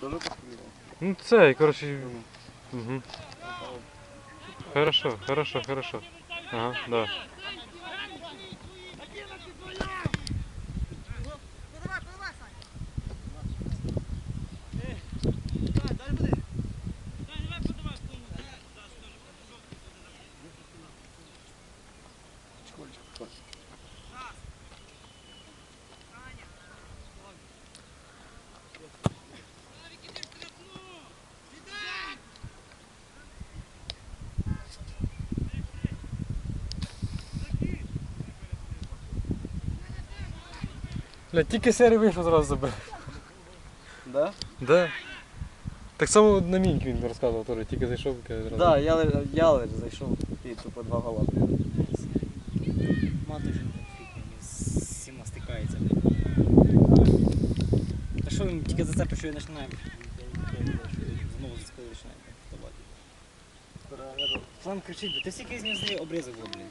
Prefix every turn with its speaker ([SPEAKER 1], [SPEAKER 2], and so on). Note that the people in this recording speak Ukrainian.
[SPEAKER 1] Тоже постріляв.
[SPEAKER 2] Ну це, коротше. Угу. Хорошо, хорошо, хорошо. Ага, да.
[SPEAKER 1] Чекольчик.
[SPEAKER 2] Бля, тільки серій вийшов, зразу забив.
[SPEAKER 1] Да?
[SPEAKER 2] Да. Так само на міньки він розказував, теж, тільки зайшов, каже, зразу.
[SPEAKER 1] Да, я, лиш- я лиш зайшов і тупо два гола.
[SPEAKER 3] фігня, з всіма стикається. Та що він тільки за це що і починаємо? Знову за спину починаємо вставати. Сам кричить, ти скільки з нього обрізок було, блін.